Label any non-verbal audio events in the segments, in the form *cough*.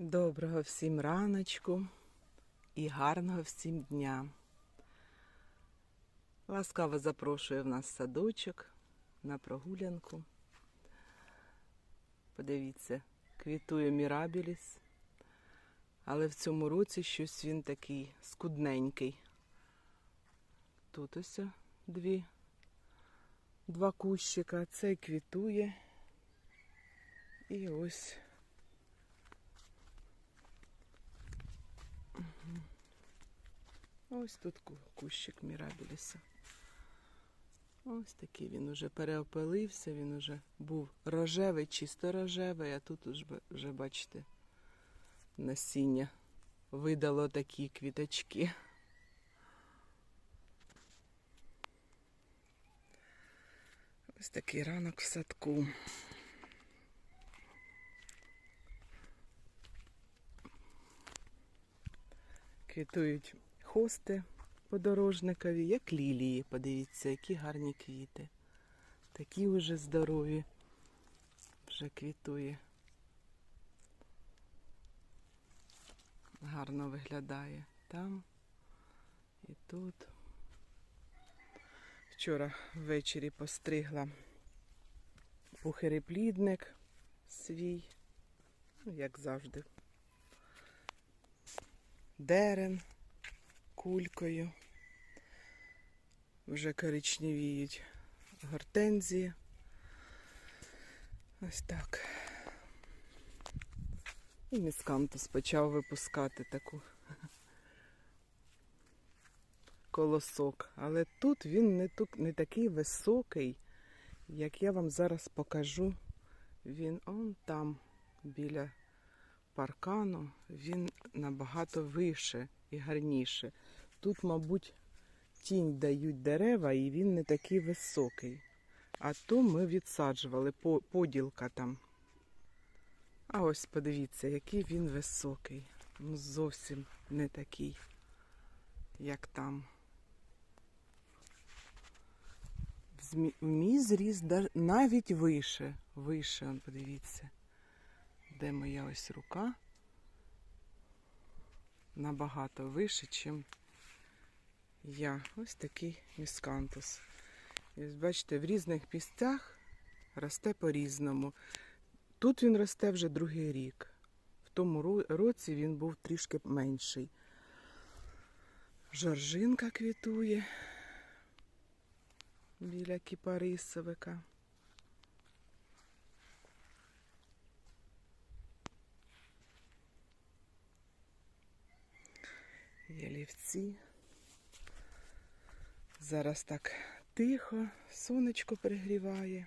Доброго всім раночку і гарного всім дня. Ласкаво запрошую в нас садочок на прогулянку. Подивіться, квітує мірабіліс, але в цьому році щось він такий скудненький. Тут ось дві, два кущика, цей квітує. І ось Ось тут кущик мірабіліса. Ось такий він уже переопилився, він уже був рожевий, чисто рожевий, а тут вже бачите, насіння видало такі квіточки. Ось такий ранок в садку. Квітують хости подорожникові, як лілії. Подивіться, які гарні квіти. Такі вже здорові. Вже квітує. Гарно виглядає там і тут. Вчора ввечері постригла пухиреплідник свій, ну, як завжди. Дерен кулькою. Вже коричневіють гортензії. Ось так. І міскантус почав випускати таку *laughs* колосок. Але тут він не, тук- не такий високий, як я вам зараз покажу. Він он там, біля паркану, він набагато вище і гарніше. Тут, мабуть, тінь дають дерева, і він не такий високий. А то ми відсаджували по- поділка там. А ось подивіться, який він високий. Ну, зовсім не такий, як там. Мій зріс навіть вище. Вище, подивіться. Де моя ось рука? Набагато вище, чим я. Ось такий міскантус. І бачите, в різних місцях росте по-різному. Тут він росте вже другий рік. В тому році він був трішки менший. Жоржинка квітує біля кіпарисовика. Ялівці. Зараз так тихо, сонечко пригріває.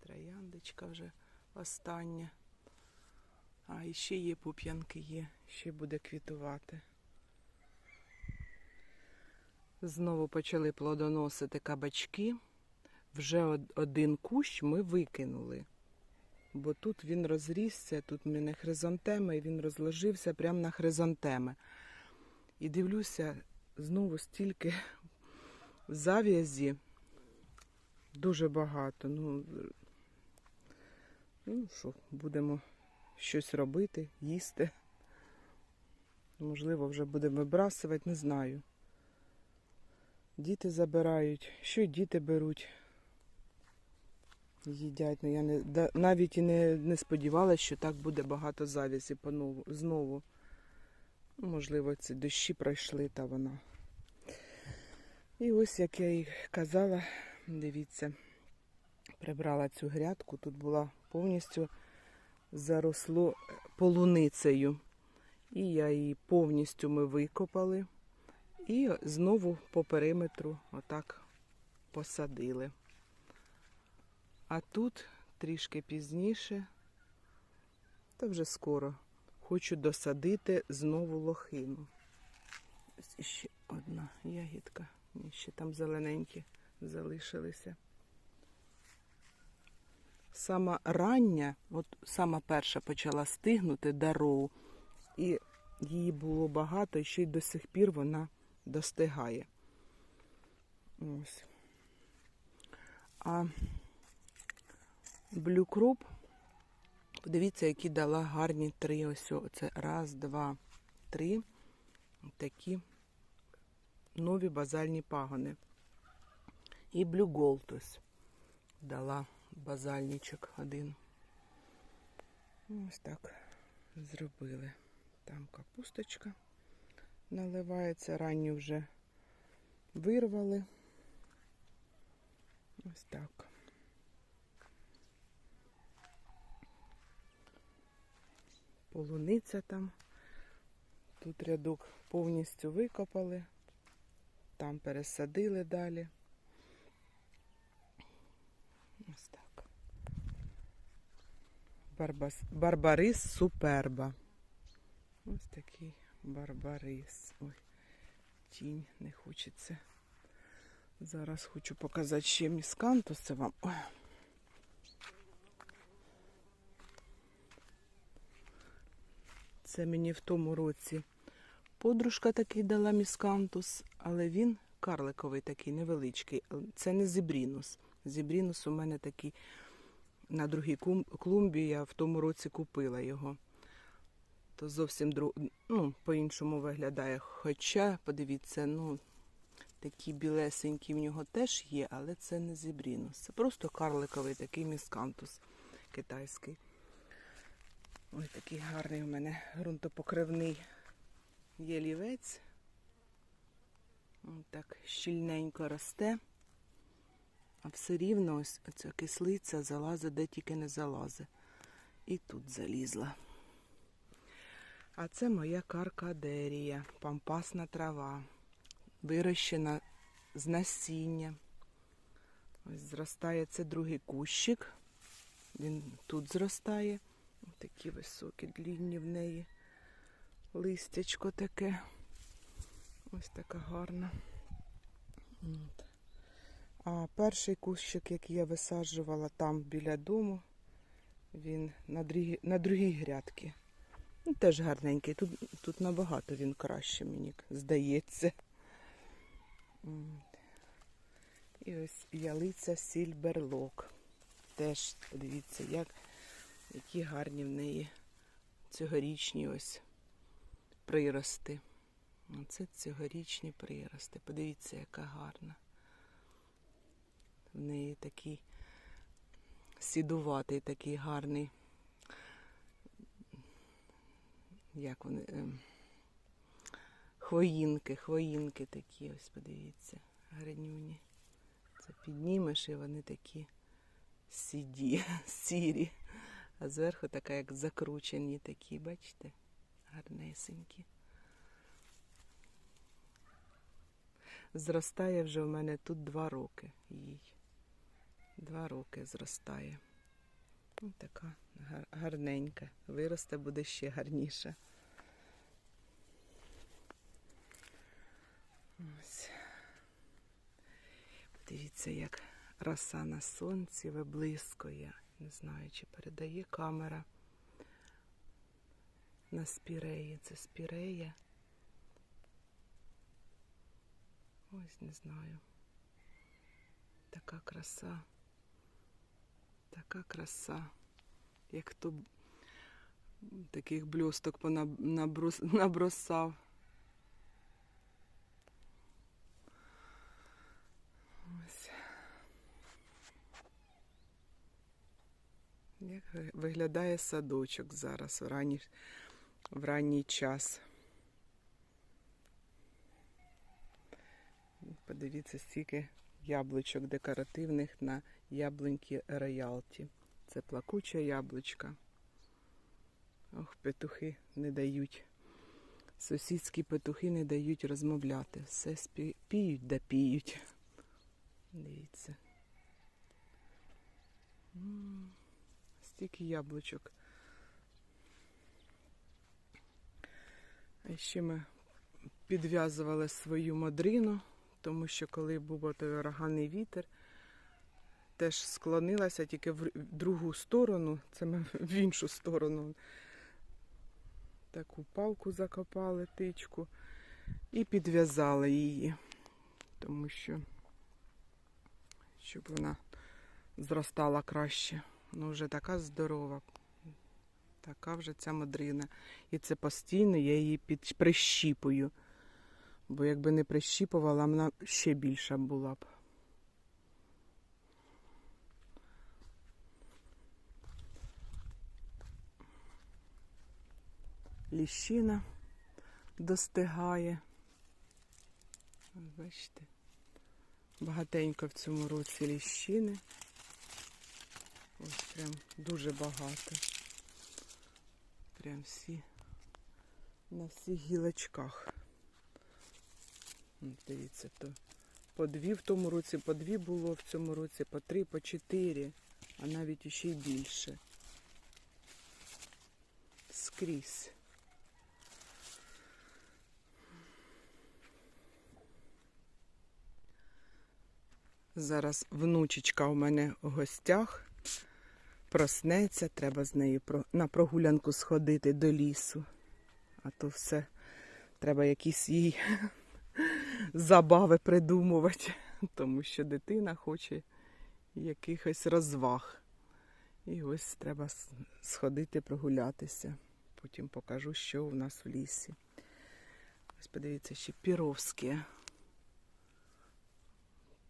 Трояндочка вже остання. А і ще є пуп'янки є, ще буде квітувати. Знову почали плодоносити кабачки. Вже один кущ ми викинули. Бо тут він розрісся, тут мене хризантеми, і він розложився прямо на хризантеми. І дивлюся, знову стільки зав'язі дуже багато. Ну, ну що, будемо щось робити, їсти. Можливо, вже будемо вибрасувати, не знаю. Діти забирають, що діти беруть. Їдять, ну я не навіть і не, не сподівалася, що так буде багато завязі знову. Можливо, ці дощі пройшли та вона. І ось, як я і казала, дивіться, прибрала цю грядку. Тут була повністю заросло полуницею. І я її повністю ми викопали. І знову по периметру отак посадили. А тут трішки пізніше, та вже скоро, хочу досадити знову лохину. Ось ще одна ягідка. Ні, ще там зелененькі залишилися. Сама рання, от сама перша почала стигнути дароу, і її було багато, і ще й до сих пір вона достигає. Ось. А блюкроп Подивіться, які дала гарні три. Ось це раз, два, три. Такі нові базальні пагони. І ось дала базальничок один. Ось так зробили. Там капусточка наливається, ранню вже вирвали. Ось так. Полуниця там. Тут рядок повністю викопали, там пересадили далі. Ось так. Барбас... Барбарис суперба. Ось такий барбарис. Ой, тінь не хочеться. Зараз хочу показати ще міскантус. Це вам. Ой. Це мені в тому році подружка такий дала міскантус, але він карликовий такий, невеличкий. Це не зібрінус. Зібрінус у мене такий на другій клумбі, я в тому році купила його. То зовсім друг... ну, по-іншому виглядає. Хоча, подивіться, ну, такі білесенькі в нього теж є, але це не зібрінус. Це просто карликовий такий міскантус китайський. Ой, такий гарний у мене ґрунтопокривний ялівець. Ось так щільненько росте. А все рівно ось ця кислиця залазить, де тільки не залазить. І тут залізла. А це моя каркадерія, пампасна трава, вирощена з насіння. Ось зростає це другий кущик. Він тут зростає. Такі високі, длінні в неї. Листячко таке. Ось така гарна. От. А перший кущик, який я висаджувала там біля дому, він на другій, на другій грядці. Ну, теж гарненький. Тут, тут набагато він краще, мені здається. І ось ялиця сільберлок. Теж подивіться, як, які гарні в неї цьогорічні ось прирости. Оце цьогорічні прирости. Подивіться, яка гарна. В неї такий сідуватий, такий гарний. Як вони? ем, Хвоїнки, хвоїнки такі, ось подивіться, гарнюні. Це піднімеш і вони такі сіді, *laughs* сірі. А зверху така, як закручені такі, бачите? Гарнесенькі. Зростає вже в мене тут два роки їй. Два роки зростає. Ось така гарненька. Виросте буде ще гарніше. Ось. Дивіться, як роса на сонці виблискує. Не знаю, чи передає камера на спіреї. Це спірея. Ось не знаю. Така краса. Така краса. Як хто б таких бльосток понаб- Як виглядає садочок зараз в ранній, в ранній час. Подивіться, стільки яблучок декоративних на яблуньки роялті. Це плакуча яблучка. Ох, петухи не дають. Сусідські петухи не дають розмовляти. Все спі- піють да піють. Дивіться. М, Стільки яблучок. А ще ми підв'язували свою модрину, тому що коли був той ураганний вітер, теж склонилася тільки в другу сторону, це ми в іншу сторону. Таку палку закопали, тичку, і підв'язали її, тому що щоб вона зростала краще. Ну, вже така здорова. Така вже ця модрина. І це постійно я її під... прищіпую. Бо якби не прищіпувала, вона ще більша була б. Ліщина достигає. Бачите, багатенько в цьому році ліщини. Ось прям дуже багато. Прям всі на всіх гілочках. Дивіться, то по дві в тому році, по дві було в цьому році, по три, по чотири, а навіть ще й більше. Скрізь. Зараз внучечка у мене в гостях. Проснеться, треба з нею на прогулянку сходити до лісу. А то все треба якісь їй *laughs* забави придумувати, тому що дитина хоче якихось розваг. І ось треба сходити прогулятися. Потім покажу, що у нас в лісі. Ось подивіться, ще піровські.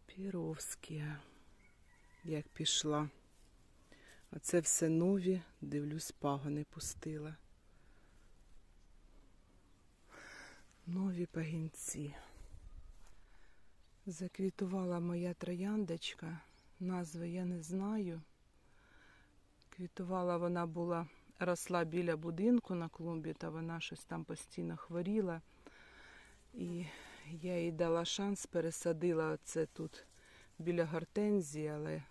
Піровські. Як пішла. А це все нові, дивлюсь, пагони пустила. Нові пагінці. Заквітувала моя трояндочка. Назви я не знаю. Квітувала вона була, росла біля будинку на клумбі, та вона щось там постійно хворіла. І я їй дала шанс, пересадила це тут біля гортензії, але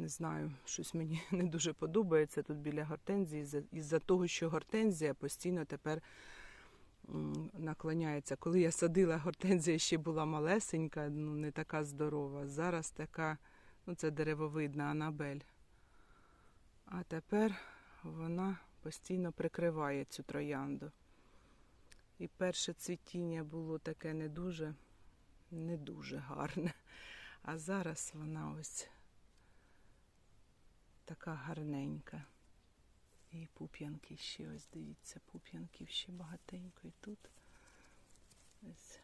не знаю, щось мені *laughs* не дуже подобається тут біля гортензії, із-за- того, що гортензія постійно тепер наклоняється. Коли я садила, *laughs* гортензія ще була малесенька, ну не така здорова. Зараз така, ну це деревовидна Анабель. А тепер вона постійно прикриває цю троянду. І перше цвітіння було таке не дуже, не дуже гарне. А зараз вона ось така гарненька. І пуп'янки ще ось дивіться, пуп'янків ще багатенько і тут. Ось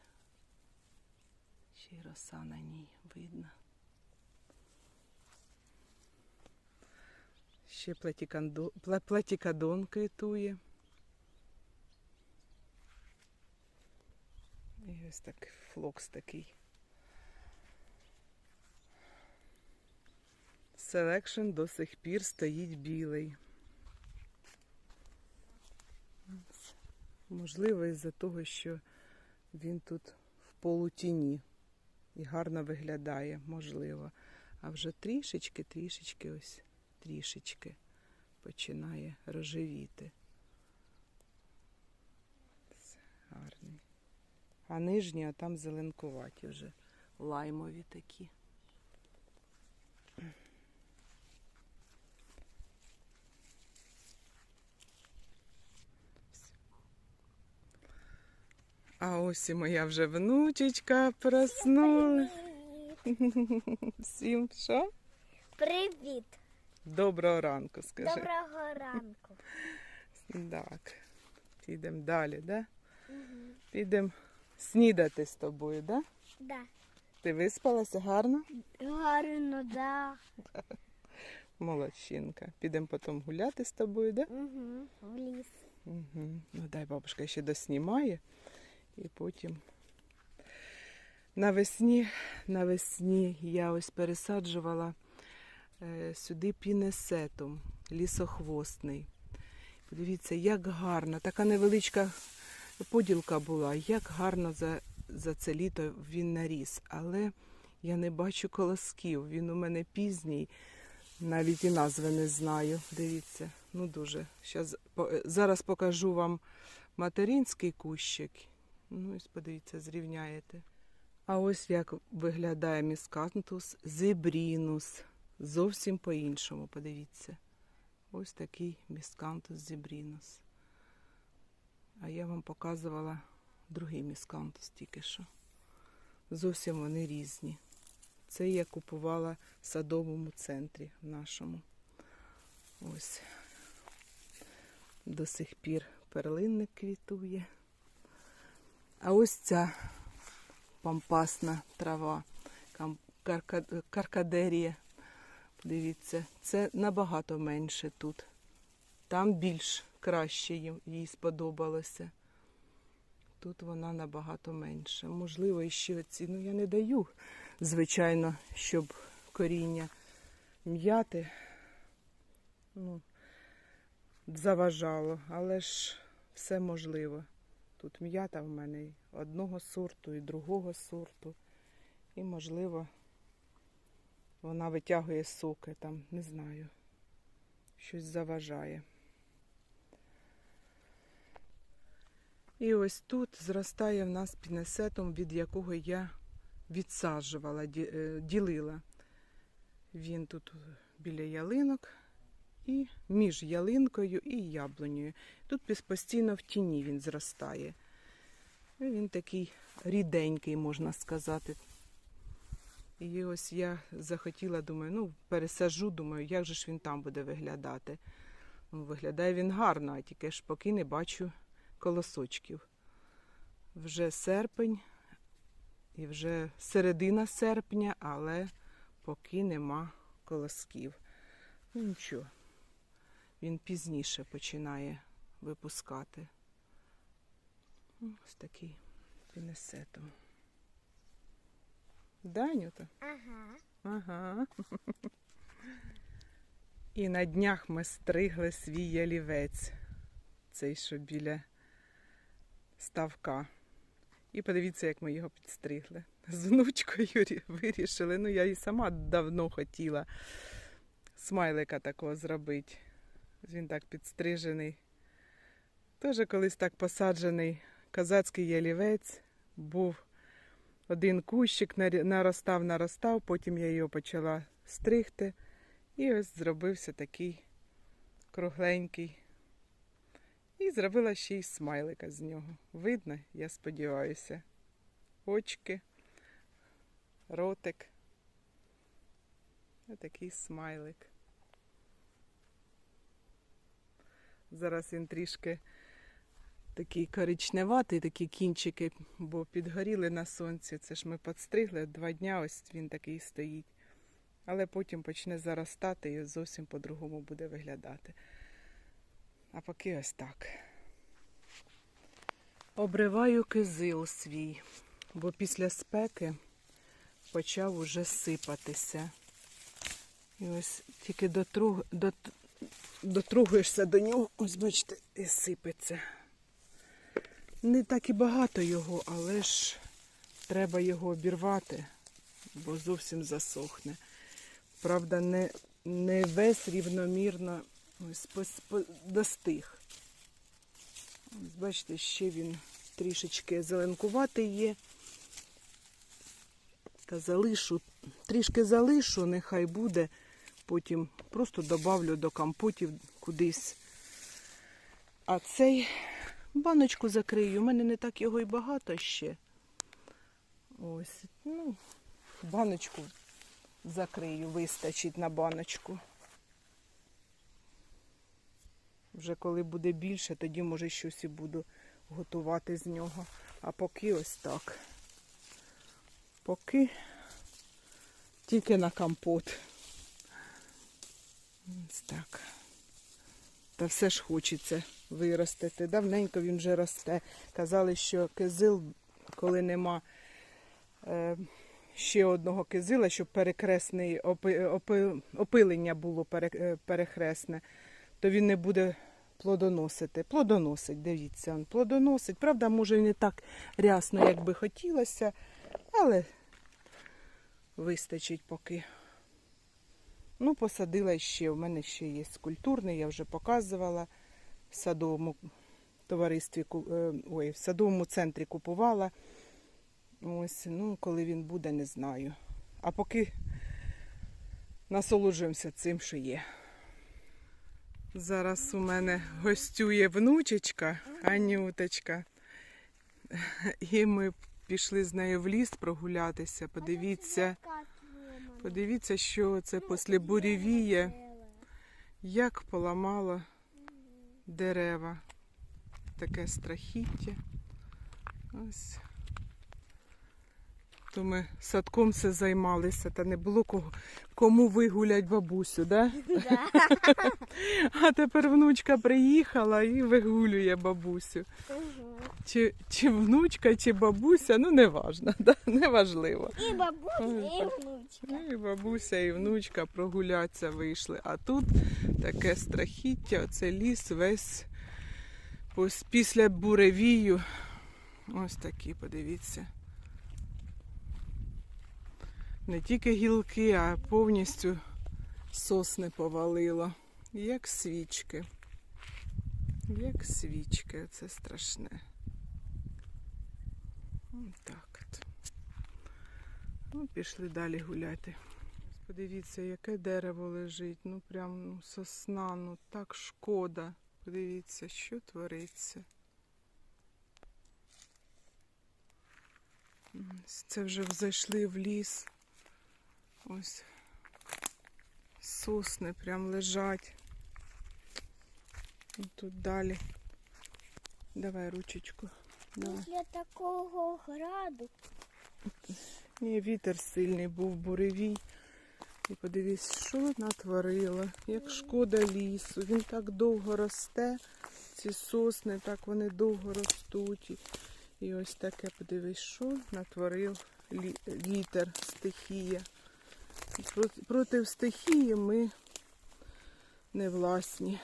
ще й роса на ній видно. Ще платікадон квітує. І ось так флокс такий. Селекшн до сих пір стоїть білий. Можливо, із-за того, що він тут в полутіні і гарно виглядає, можливо. А вже трішечки, трішечки, ось трішечки починає рожевіти. Все, гарний. А нижні, а там зеленкуваті вже лаймові такі. А ось і моя вже внучечка проснулась. Всім що? Привіт! Доброго ранку, скажи. Доброго ранку. Так. Підемо далі, да? Підемо снідати з тобою, да? Да. Ти виспалася гарно? Гарно, да. *laughs* Молодчинка. Підемо потім гуляти з тобою, да? Угу. В ліс. Угу. Ну дай бабушка ще доснімає і потім. Навесні, навесні я ось пересаджувала е, сюди пінесетум, лісохвостний. Подивіться, як гарно, така невеличка поділка була, як гарно за, за це літо він наріс. Але я не бачу колосків. Він у мене пізній, навіть і назви не знаю. Дивіться, ну дуже. Щас, е, зараз покажу вам материнський кущик. Ну, ось подивіться, зрівняєте. А ось як виглядає міскантус зебрінус. Зовсім по-іншому, подивіться. Ось такий міскантус зебрінус. А я вам показувала другий міскантус тільки що. Зовсім вони різні. Це я купувала в садовому центрі нашому. Ось До сих пір перлинник квітує. А ось ця пампасна трава, каркадерія. Дивіться, це набагато менше тут. Там більш краще їй сподобалося. Тут вона набагато менша. Можливо, іще оці. Ну, я не даю, звичайно, щоб коріння м'яти ну, заважало, але ж все можливо. Тут м'ята в мене одного сорту, і другого сорту. І, можливо, вона витягує соки там, не знаю. Щось заважає. І ось тут зростає в нас пінесетом, від якого я відсаджувала, е, ділила. Він тут біля ялинок і між ялинкою і яблунею. Тут постійно в тіні він зростає. І Він такий ріденький, можна сказати. І ось я захотіла, думаю, ну, пересаджу, думаю, як же ж він там буде виглядати. Ну, виглядає він гарно, а тільки ж поки не бачу колосочків. Вже серпень і вже середина серпня, але поки нема колосків. Ну нічого, він пізніше починає випускати. Ну, Ось такий пінесетом. Да, Нюта? Ага. Ага. І на днях ми стригли свій ялівець, цей, що біля ставка. І подивіться, як ми його підстригли. З внучкою вирішили. Ну, я і сама давно хотіла смайлика такого зробити. Він так підстрижений. Теж колись так посаджений козацький ялівець був один кущик наростав, наростав, потім я його почала стригти. І ось зробився такий кругленький. І зробила ще й смайлика з нього. Видно, я сподіваюся. Очки, ротик. Отакий смайлик. Зараз він трішки такий коричневатий, такі кінчики, бо підгоріли на сонці. Це ж ми підстригли два дня, ось він такий стоїть. Але потім почне заростати і зовсім по-другому буде виглядати. А поки ось так. Обриваю кизил свій, бо після спеки почав уже сипатися. І ось тільки дотруг, дот, дотругуєшся до нього, ось бачите, і сипеться. Не так і багато його, але ж треба його обірвати, бо зовсім засохне. Правда, не, не весь рівномірно ось пос- по- достиг. Ось бачите, ще він трішечки зеленкуватий є. Та залишу, трішки залишу, нехай буде. Потім просто добавлю до компотів кудись. А цей баночку закрию. У мене не так його і багато ще. Ось, ну, баночку закрию, вистачить на баночку. Вже коли буде більше, тоді може щось і буду готувати з нього. А поки ось так. Поки тільки на компот. Ось так. Та все ж хочеться виростити. Давненько він вже росте. Казали, що кизил, коли нема е, ще одного кизила, щоб перекресний опи, опи, опилення було е, перехресне, то він не буде плодоносити. Плодоносить, дивіться, він плодоносить. Правда, може, не так рясно, як би хотілося, але вистачить поки. Ну, посадила ще. У мене ще є культурний, я вже показувала в садовому товаристві, е, ой, в садовому центрі купувала. Ось, ну, коли він буде, не знаю. А поки насолоджуємося цим, що є. Зараз у мене гостює внучечка, Анюточка. І ми пішли з нею в ліс прогулятися. Подивіться, подивіться, що це після буревія, як поламало дерева. Таке страхіття. Ось. То ми садком все займалися, та не було кого, кому вигулять бабусю, да? *laughs* А тепер внучка приїхала і вигулює бабусю. Чи, чи внучка, чи бабуся, ну не важно, да? не важливо. І бабуся, і внучка. Ну, І бабуся, і внучка прогуляться вийшли. А тут таке страхіття, оце ліс весь після буревію. Ось такі, подивіться. Не тільки гілки, а повністю сосни повалило. Як свічки. Як свічки, це страшне. Так от. Ну, пішли далі гуляти. Подивіться, яке дерево лежить. Ну прям ну, сосна, ну так шкода. Подивіться, що твориться. Це вже зайшли в ліс. Ось сосни прям лежать. І Тут далі. Давай ручечку. Давай. Після такого граду Ні, вітер сильний був, буревій. І подивись, що натворило, як шкода лісу. Він так довго росте, ці сосни, так вони довго ростуть. І ось таке, подивись, що натворив вітер, стихія. Проти, стихії ми не власні.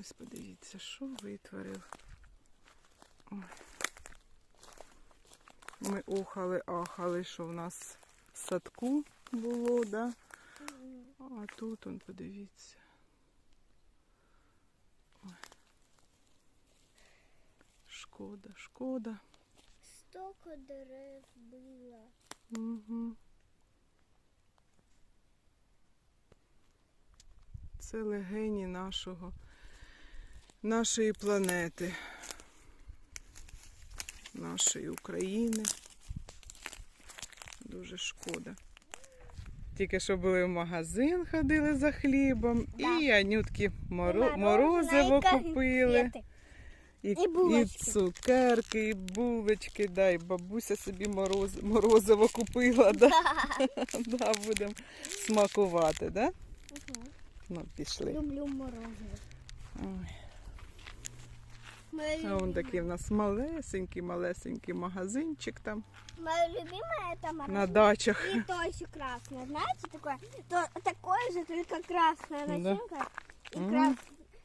Ось подивіться, що витворив. Ми охали, ахали, що в нас в садку було, да? А тут он, подивіться. Ой. Шкода, шкода. столько дерев було. Угу. Це легені нашого, нашої планети, нашої України. Дуже шкода. Тільки що були в магазин, ходили за хлібом, Да. і Анютки моро... Морозиво купили. І, І і цукерки, і булочки, да, і бабуся собі мороз, морозиво купила, да? да, *laughs* будемо смакувати, да? Мгм. Ну, пішли. Люблю морозиво. Ой. Моє А любиме. такий в нас малесенький, малесенький магазинчик там Моє любимое это на мороженое. дачах. И то еще красное, знаете, такое, то, такое же, только красная Да. начинка и М. красная,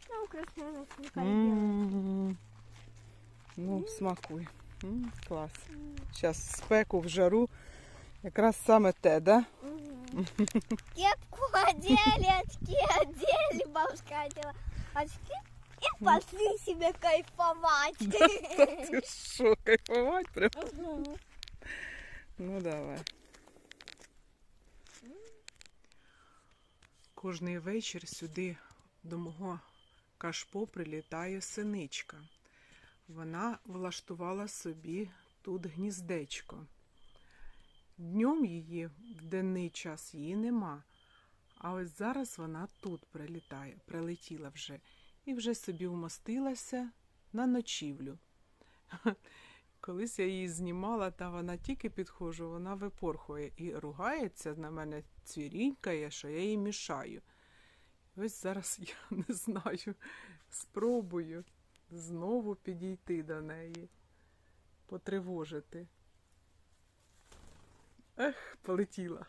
ну, красная начинка. и белая. М. Ну, смакуй. М, Клас. Зараз спеку в жару. Якраз саме те, да? Мгм. Кепку одели, очки одели, бабушка одела очки и пошли себе кайфовать. Ти що, кайфувати прям? Мгм. Ну давай. Кожний вечір сюди до мого кашпо прилітає синичка. Вона влаштувала собі тут гніздечко. Днем її в денний час її нема. А ось зараз вона тут прилітає, прилетіла вже і вже собі вмостилася на ночівлю. *laughs* Колись я її знімала, та вона тільки підходжу, вона випорхує і ругається на мене, цвірінькає, що я їй мішаю. Ось зараз *laughs* я не знаю, спробую знову підійти до неї, потривожити. Ех, полетіла.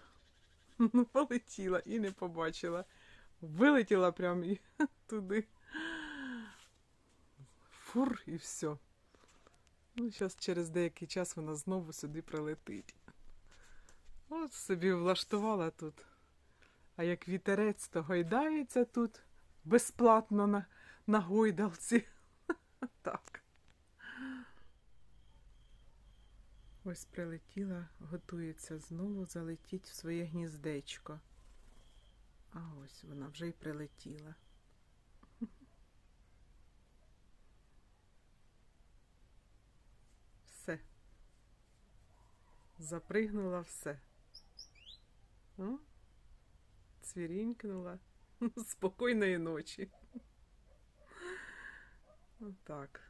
*laughs* Ну, полетіла і не побачила. Вилетіла прямо і *laughs* туди. Фур, і все. Ну, зараз через деякий час вона знову сюди прилетить. От собі влаштувала тут. А як вітерець, то гойдається тут безплатно на, на гойдалці. Так. Ось прилетіла, готується знову залетіть в своє гніздечко. А ось вона вже й прилетіла. *laughs* Все. Запригнула все. О, цвірінькнула. *laughs* Спокійної ночі. *laughs* Отак.